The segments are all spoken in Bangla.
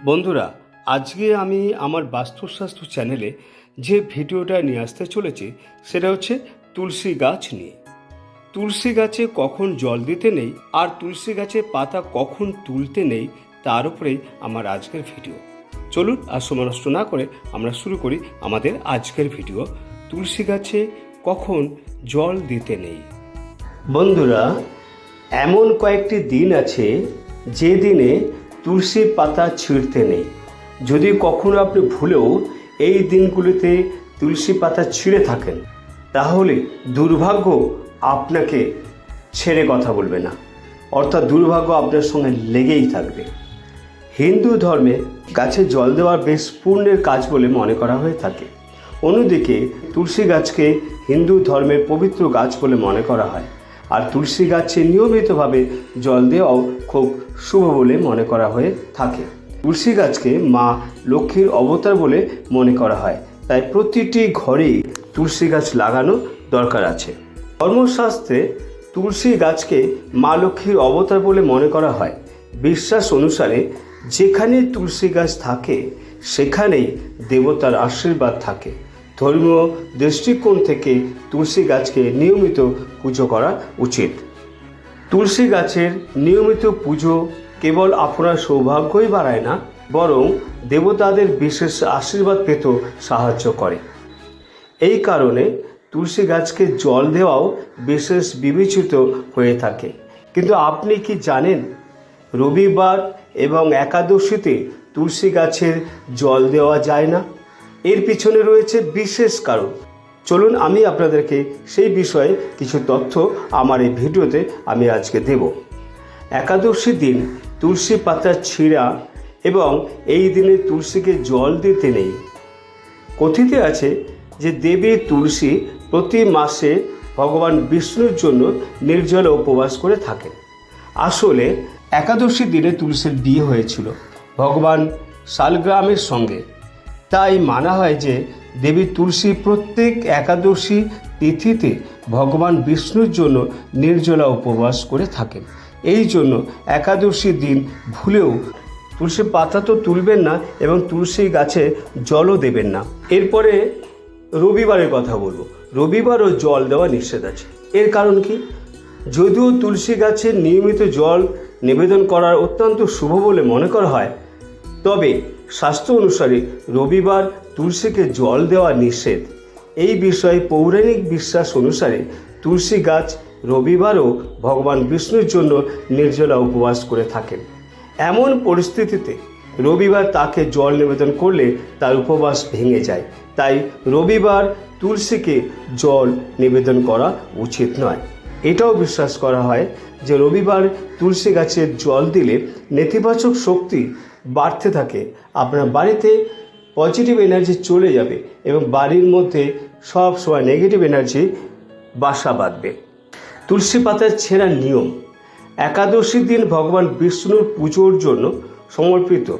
বন্ধুরা, আজকে আমি আমার বাস্তুস্বাস্থ্য চ্যানেলে যে ভিডিওটা নিয়ে আসতে চলেছি, সেটা হচ্ছে তুলসী গাছ নিয়ে। তুলসী গাছে কখন জল দিতে নেই আর তুলসী গাছে পাতা কখন তুলতে নেই, তার উপরেই আমার আজকের ভিডিও। চলুন আর সময় না করে আমরা শুরু করি আমাদের আজকের ভিডিও। তুলসী গাছে কখন জল দিতে নেই? বন্ধুরা, এমন কয়েকটি দিন আছে যে দিনে তুলসী পাতা ছিঁড়তে নেই। যদি কখনো আপনি ভুলেও এই দিনগুলিতে তুলসী পাতা ছিঁড়ে থাকেন, তাহলে দুর্ভাগ্য আপনাকে ছেড়ে কথা বলবে না। অর্থাৎ দুর্ভাগ্য আপনার সঙ্গে লেগেই থাকবে। হিন্দু ধর্মে গাছে জল দেওয়া বেশ পুণ্যের কাজ বলে মনে করা হয়ে থাকে। অন্যদিকে তুলসী গাছকে হিন্দু ধর্মের পবিত্র গাছ বলে মনে করা হয়। আর তুলসী গাছে নিয়মিতভাবে জল দেওয়াও খুব শুভ বলে মনে করা হয়ে থাকে। তুলসী গাছকে মা লক্ষ্মীর অবতার বলে মনে করা হয়। তাই প্রতিটি ঘরেই তুলসী গাছ লাগানো দরকার আছে। ধর্মশাস্ত্রে তুলসী গাছকে মা লক্ষ্মীর অবতার বলে মনে করা হয়। বিশ্বাস অনুসারে যেখানে তুলসী গাছ থাকে, সেখানেই দেবতার আশীর্বাদ থাকে। ধর্মীয় দৃষ্টিকোণ থেকে তুলসী গাছকে নিয়মিত পুজো করা উচিত। তুলসী গাছের নিয়মিত পুজো কেবল আপনার সৌভাগ্যই বাড়ায় না, বরং দেবতাদের বিশেষ আশীর্বাদ পেতেও সাহায্য করে। এই কারণে তুলসী গাছকে জল দেওয়াও বিশেষ বিবেচিত হয়ে থাকে। কিন্তু আপনি কি জানেন, রবিবার এবং একাদশীতে তুলসী গাছের জল দেওয়া যায় না? এর পিছনে রয়েছে বিশেষ কারণ। চলুন আমি আপনাদেরকে সেই বিষয়ে কিছু তথ্য আমার এই ভিডিওতে আমি আজকে দেব। একাদশী দিন তুলসী পাতা ছিঁড়া এবং এই দিনে তুলসীকে জল দিতে নেই। কথিত আছে যে দেবী তুলসী প্রতি মাসে ভগবান বিষ্ণুর জন্য নির্জলে উপবাস করে থাকেন। আসলে একাদশী দিনে তুলসীর বিয়ে হয়েছিল। ভগবান শালগ্রামের সঙ্গে। তাই মানা হয় যে দেবী তুলসী প্রত্যেক একাদশী তিথিতে ভগবান বিষ্ণুর জন্য নির্জলা উপবাস করে থাকেন। এই জন্য একাদশী দিন ভুলেও তুলসী পাতা তো তুলবেন না এবং তুলসী গাছে জলও দেবেন না। এরপরে রবিবারের কথা বলব। রবিবারও জল দেওয়া নিষেধ আছে। এর কারণ কি? যদিও তুলসী গাছে নিয়মিত জল নিবেদন করার অত্যন্ত শুভ বলে মনে করা হয়, তবে শাস্ত্র অনুসারে রবিবার তুলসীকে জল দেওয়া নিষেধ। এই বিষয়ে পৌরাণিক বিশ্বাস অনুসারে তুলসী গাছ রবিবারও ভগবান বিষ্ণুর জন্য নির্জলা উপবাস করে থাকেন। এমন পরিস্থিতিতে রবিবার তাকে জল নিবেদন করলে তার উপবাস ভেঙে যায়। তাই রবিবার তুলসীকে জল নিবেদন করা উচিত নয়। এটাও বিশ্বাস করা হয় যে রবিবার তুলসী গাছের জল দিলে নেতিবাচক শক্তি বাড়তে থাকে। আপনার বাড়িতে পজিটিভ এনার্জি চলে যাবে এবং বাড়ির মধ্যে সব সময় নেগেটিভ এনার্জি বাসা বাঁধবে। তুলসী পাতার ছেঁড়ার নিয়ম, একাদশীর দিন ভগবান বিষ্ণুর পুজোর জন্য সমর্পিত।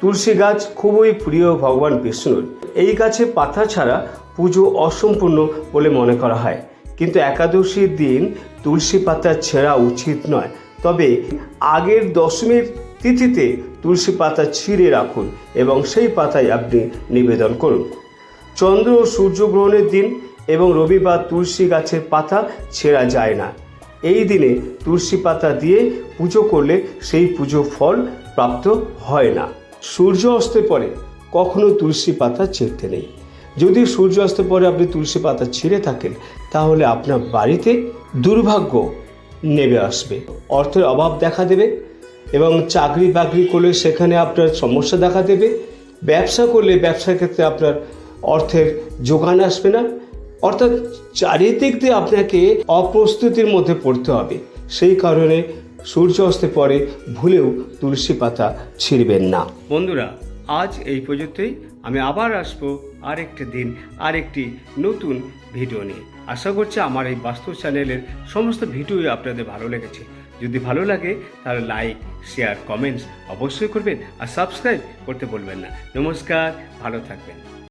তুলসী গাছ খুবই প্রিয় ভগবান বিষ্ণুর। এই গাছে পাতা ছাড়া পুজো অসম্পূর্ণ বলে মনে করা হয়। কিন্তু একাদশীর দিন তুলসী পাতা ছেঁড়া উচিত নয়। তবে আগের দশমীর তিথিতে তুলসী পাতা ছিঁড়ে রাখুন এবং সেই পাতায় আপনি নিবেদন করুন। চন্দ্র ও সূর্যগ্রহণের দিন এবং রবিবার তুলসী গাছের পাতা ছেঁড়া যায় না। এই দিনে তুলসী পাতা দিয়ে পুজো করলে সেই পুজো ফল প্রাপ্ত হয় না। সূর্য অস্তের পরে কখনো তুলসী পাতা ছিঁড়তে নেই। যদি সূর্য অস্তের পরে আপনি তুলসী পাতা ছিঁড়ে থাকেন, তাহলে আপনার বাড়িতে দুর্ভাগ্য নেমে আসবে। অর্থের অভাব দেখা দেবে। এবং চাকরি বাকরি করলে সেখানে আপনার সমস্যা দেখা দেবে। ব্যবসা করলে ব্যবসার ক্ষেত্রে আপনার অর্থের যোগান আসবে না। অর্থাৎ চারিদিক দিয়ে আপনাকে অপ্রস্তুতির মধ্যে পড়তে হবে। সেই কারণে সূর্য অস্তে পরে ভুলেও তুলসী পাতা ছিঁড়বেন না। বন্ধুরা, আজ এই পর্যন্তই। আমি আবার আসব আরেকটি দিন, আরেকটি নতুন ভিডিও নিয়ে। আশা করছি আমার এই বাস্তু চ্যানেলের সমস্ত ভিডিওই আপনাদের ভালো লেগেছে। যদি ভালো লাগে, তাহলে লাইক, শেয়ার, কমেন্টস অবশ্যই করবেন আর সাবস্ক্রাইব করতে বলবেন না। নমস্কার, ভালো থাকবেন।